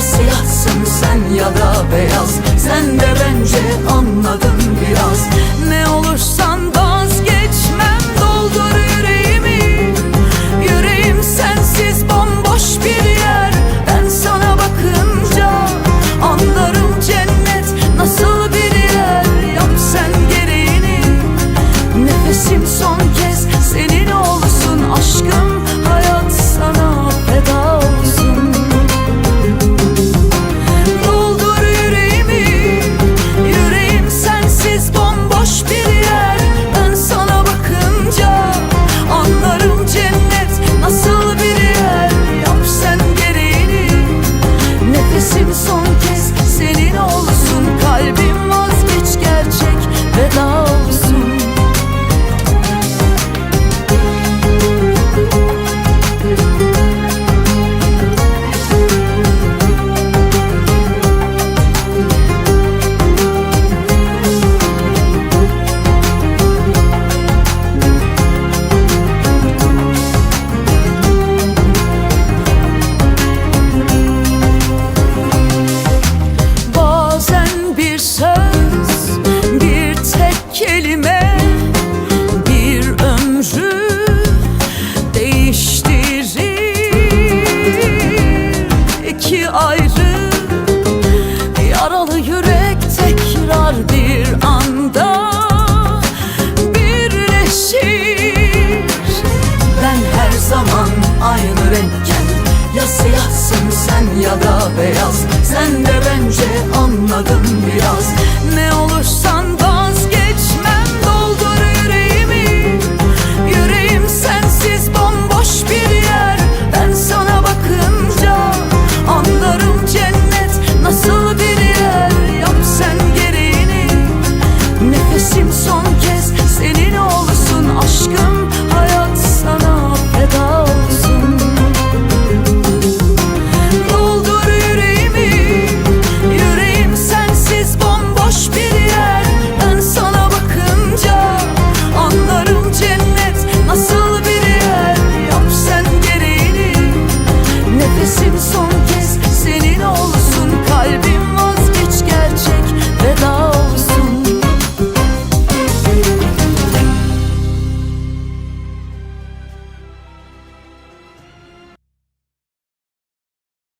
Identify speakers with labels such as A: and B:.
A: siyahsın sen ya da beyaz. Sen de bence anladın biraz. Ne olursan vazgeçmem Doldur yüreğimi. Yüreğim sensiz bomboş bir yer. Ben sana bakınca Anlarım cennet nasıl bir yer. Yap sen gereğini. Nefesim son kez senin olsun Aşkım zaman aynı renkken. Ya siyahsın sen ya da beyaz. Sen de bence anladın biraz. Ne olursan da